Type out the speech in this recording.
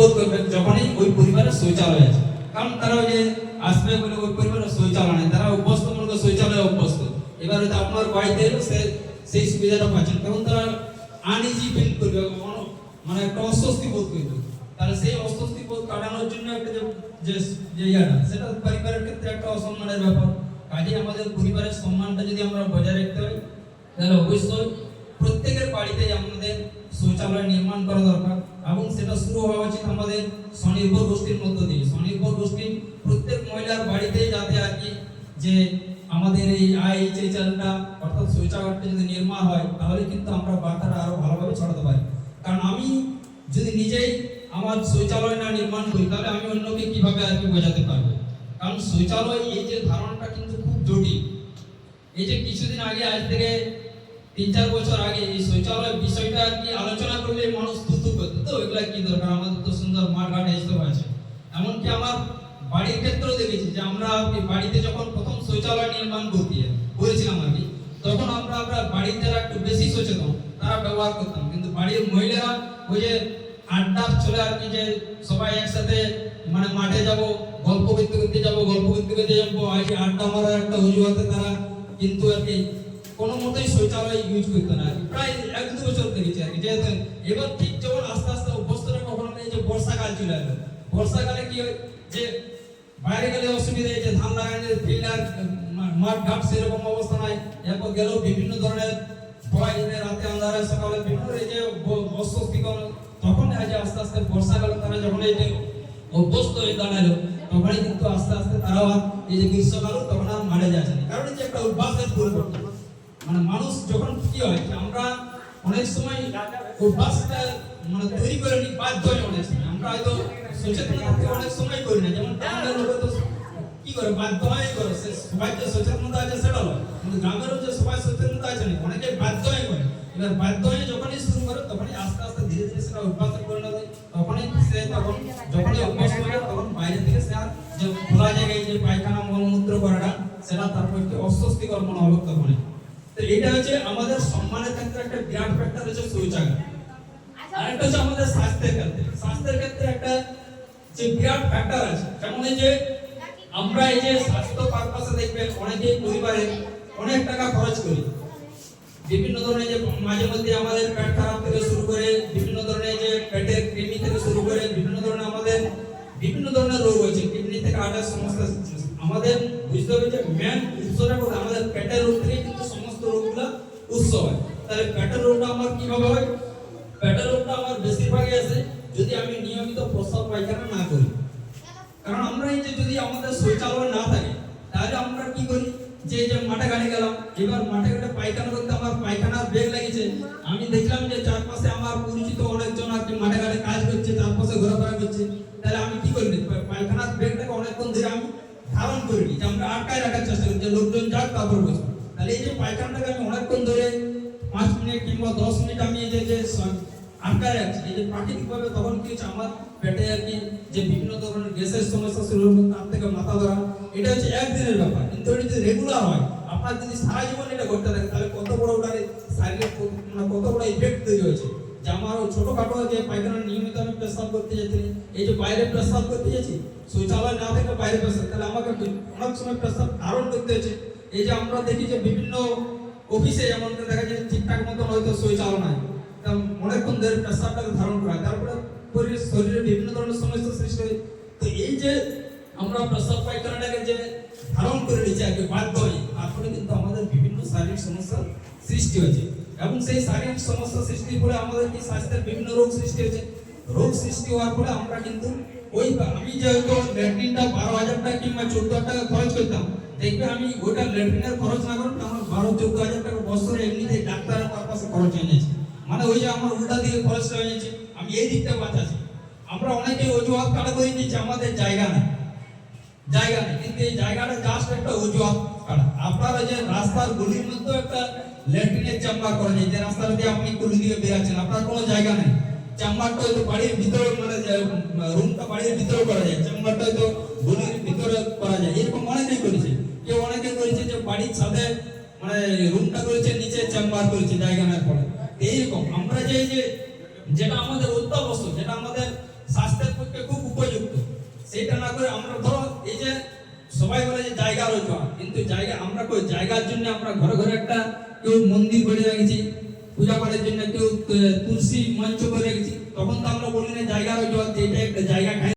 বোধ করবে যখনই ওই পরিবারের শৌচালয় আছে, কারণ তারা ওই যে আসবে বলে ওই পরিবারের শৌচালয় নেই, তারা অভ্যস্ত মূলত শৌচালয়ে অভ্যস্ত। এবার হয়তো আপনার বাড়িতে এলো, সে সেই সুবিধাটা পাচ্ছেন। তখন তারা আনইজি ফিল করবে মানে একটা অস্বস্তি বোধ করবে। তাহলে সেই অস্বস্তি বোধ কাটানোর জন্য একটা যে যে ইয়াটা, সেটা পরিবারের ক্ষেত্রে একটা অসম্মানের ব্যাপার। কাজে আমাদের পরিবারের সম্মানটা যদি আমরা বজায় রাখতে হয় তাহলে অবশ্যই প্রত্যেকের বাড়িতে আমাদের শৌচালয় নির্মাণ করা দরকার এবং সেটা শুরু হওয়া উচিত আমাদের স্বনির্ভর গোষ্ঠীর মধ্য দিয়ে। স্বনির্ভর গোষ্ঠী প্রত্যেক মহিলার বাড়িতে যাতে আর কি যে আমাদের এই আইএইচএলটা অর্থাৎ শৌচাগারটা যদি নির্মাণ হয়, তাহলে কিন্তু আমরা বার্তাটা আরও ভালোভাবে ছড়াতে পারি। কারণ আমি যদি নিজেই আমার শৌচালয় না নির্মাণ করি, তাহলে আমি অন্যকে কীভাবে আর কি বোঝাতে পারব? কারণ শৌচালয় এই যে ধারণাটা কিন্তু খুব জটিল। এই যে কিছুদিন আগে আজ থেকে তিন চার বছর আগে এই শৌচালয় বিষয়টা কি আলোচনা করলে মানুষ তুতু করতো। তো এগুলা কি দরকার? আমাদের তো সুন্দর মাঠ ঘাট এইসব আছে। এমনকি আমার বাড়ির ক্ষেত্রেও দেখেছি যে আমরা বাড়িতে যখন প্রথম শৌচালয় নির্মাণ করতে করেছিলাম আর কি তখন আমরা আমরা বাড়ির যারা একটু বেশি সচেতন, তারা ব্যবহার করতাম। কিন্তু বাড়ির মহিলারা ওই যে আড্ডা চলে আর কি যে সবাই একসাথে মানে মাঠে যাব, গল্প করতে করতে যাব, গল্প করতে করতে যাব আজ আড্ডা মারার একটা অজুহাতে তারা কিন্তু আর কি কোনো মতেই শৌচালয় ইউজ করতো না। প্রায় এক দু বছর দেখেছি আর কি। যেহেতু এবার ঠিক যখন আস্তে আস্তে অভ্যস্তরা কখনো এই যে বর্ষাকাল চলে এলো বর্ষাকালে কি হয় যে বাইরে গেলে অসুবিধা যে ধান লাগানো ফিল্ডার মাঠ ঘাট সেরকম অবস্থা নাই। এরপর গেলেও বিভিন্ন ধরনের ভয় রাতে আন্ধারে সকালে বিভিন্ন এই যে অস্বস্তিকর তখন যে আস্তে আস্তে বর্ষাকালে তারা যখন এই যে অভ্যস্ত হয়ে দাঁড়াল, তখনই কিন্তু আস্তে আস্তে তারাও এই যে গ্রীষ্মকাল তখন আর মারা যাচ্ছে না কারণ এই যে একটা অভ্যাসের পরিবর্তন। মানে মানুষ যখন কি হয় যে আমরা অনেক সময় অভ্যাসটা মানে তৈরি করে নি বাধ্য হয় অনেক সময়। আমরা হয়তো সচেতন থাকতে অনেক সময় করি না। যেমন গ্রামের লোকে তো কি করে, বাধ্য হয়ে করে। সে সবাই যে সচেতনতা আছে, সেটা নয় কিন্তু গ্রামেরও যে সবাই সচেতনতা আছে না অনেকে বাধ্য হয়ে করে। এবার বাধ্য হয়ে যখনই শুরু করে, তখনই আস্তে আস্তে ধীরে ধীরে সেটা অভ্যাসে পরিণত হয়। তখনই সে তখন, যখনই অভ্যাস করে তখন বাইরে থেকে সে আর যে খোলা জায়গায় যে পায়খানা, মলমূত্র করাটা, সেটা তার পক্ষে অস্বস্তিকর মনে হবে তখনই তো এটা হচ্ছে আমাদের সম্মানের ক্ষেত্রে একটা বিরাট ফ্যাক্টর হচ্ছে শৌচাগার। আরেকটা হচ্ছে আমাদের স্বাস্থ্যের ক্ষেত্রে। স্বাস্থ্যের ক্ষেত্রে একটা যে বিরাট ফ্যাক্টর আছে, যেমন যে আমরা এই যে স্বাস্থ্য পারপাসে দেখবেন, অনেকেই পরিবারে অনেক টাকা খরচ করি। বিভিন্ন ধরনের যে মাঝে মধ্যে আমাদের পেট খারাপ থেকে শুরু করে, বিভিন্ন ধরনের যে পেটের কৃমি থেকে শুরু করে, বিভিন্ন ধরনের আমাদের বিভিন্ন ধরনের রোগ হয়েছে কিডনি থেকে হার্টের সমস্যা আমাদের বুঝতে হবে যে মেন উৎসটা আমাদের পেটের রোগ থেকে উৎস হয়। তাহলে পেটের রোগটা আমার কীভাবে হয়? পেটের রোগটা আমার বেশিরভাগই আছে যদি আমি নিয়মিত প্রস্রাব পায়খানা না করি। কারণ আমরা এই যে যদি আমাদের শৌচালয় না থাকে, তাহলে আমরা কি করি? যে যে মাঠে ঘাটে গেলাম, এবার মাঠে ঘাটে পায়খানা করতে আমার পায়খানার বেগ লেগেছে আমি দেখলাম যে চারপাশে আমার পরিচিত অনেকজন আর মাঠে ঘাটে কাজ করছে, চারপাশে ঘোরাফেরা করছে। তাহলে আমি কি করি পায়খানার বেগটাকে অনেকক্ষণ ধরে আমি ধারণ করি যে আমরা আটকায় রাখার চেষ্টা করি, যে লোকজন যাক তারপর বসবো। তাহলে এই যে পায়খানাটাকে আমি অনেকক্ষণ ধরে পাঁচ মিনিট কিংবা দশ মিনিট আমি এই যে আটকায় রাখছি, এই যে প্রাকৃতিকভাবে তখন কি হচ্ছে? আমার পেটে আর কি যে বিভিন্ন ধরনের গ্যাসের সমস্যা শুরু হবে, তার থেকে মাথা ধরা, এটা হচ্ছে একদিনের ব্যাপার। কিন্তু এটা যদি রেগুলার হয়, আপনার যদি সারা জীবন এটা করতে থাকে, তাহলে কত বড় ওটার শারীরিক মানে কত বড় ইফেক্ট তৈরি হয়েছে? যে আমার ছোটখাটো যে পায়খানা নিয়মিত আমি পেশাব করতে যাচ্ছি, এই যে বাইরে পেশাব করতে যাচ্ছি, শৌচালয় না থেকে বাইরে পেশাব তাহলে আমাকে অনেক সময় পেশাব ধারণ করতে হচ্ছে? এই যে আমরা দেখি যে বিভিন্ন অফিসে যেমন দেখা যায় ঠিকঠাক মতন হয়তো শৌচালয় নাই, তা অনেকক্ষণ ধরে পেশাবটাকে ধারণ করা। তারপরে শরীরে শরীরে বিভিন্ন ধরনের সমস্যা সৃষ্টি হয়। তো এই যে আমরা প্রস্রাব পায়খানাটাকে যে ধারণ করে নিচ্ছি আগে বাধ্য হই তারপরে কিন্তু আমাদের বিভিন্ন শারীরিক সমস্যা সৃষ্টি হয়েছে। এবং সেই শারীরিক সমস্যা সৃষ্টির ফলে আমাদের কি স্বাস্থ্যের বিভিন্ন রোগ সৃষ্টি হয়েছে। রোগ সৃষ্টি হওয়ার ফলে আমরা কিন্তু ওই আমি যে ল্যাট্রিনটা বারো হাজার টাকা কিংবা চোদ্দ হাজার টাকা খরচ করতাম, দেখবে আমি ওইটা ল্যাট্রিনের খরচ না করুন আমার বারো, চোদ্দ হাজার টাকা বছরে এমনিতে ডাক্তারের পারপাসে খরচ হয়ে যাচ্ছে। মানে ওই যে আমার উল্টা দিকে খরচটা হয়ে যাচ্ছে, আমি এই দিকটা বাঁচাচ্ছি। আমরা অনেকে অজুহাত কাটা করে দিচ্ছি আমাদের জায়গা নেই। জায়গা নেই, কিন্তু এই জায়গাটা জাস্ট একটা অজুহাত কাটা আপনারা যে রাস্তার গলির মধ্যে একটা ল্যাট্রিনের চেম্বার করা যায় যে রাস্তা দিয়ে আপনি গলি দিয়ে বেরাচ্ছেন আপনার কোনো জায়গা নেই। চেম্বারটা হয়তো বাড়ির ভিতরে মানে রুমটা বাড়ির ভিতরে করা যায়, চেম্বারটা হয়তো গলির ভিতরে করা যায়। এরকম অনেকেই করেছে। কেউ অনেকে করেছে যে বাড়ির ছাদে মানে রুমটা করেছে, নিচে চেম্বার করেছে, জায়গা নেওয়ার পরে। এইরকম আমরা যে যে, যেটা আমাদের অত্যাবশ্যক, যেটা আমাদের স্বাস্থ্যের সেইটা না করে আমরা ধরো এই যে সবাই বলে যে জায়গা রয়েছে। কিন্তু জায়গা, আমরা কই? জায়গার জন্য আমরা ঘরে ঘরে একটা কেউ মন্দির করে রেখেছি পূজা করার জন্য কেউ আহ, তুলসী মঞ্চ করে রেখেছি তখন তো আমরা বলি না জায়গা রয়েছে এটা একটা জায়গা খাই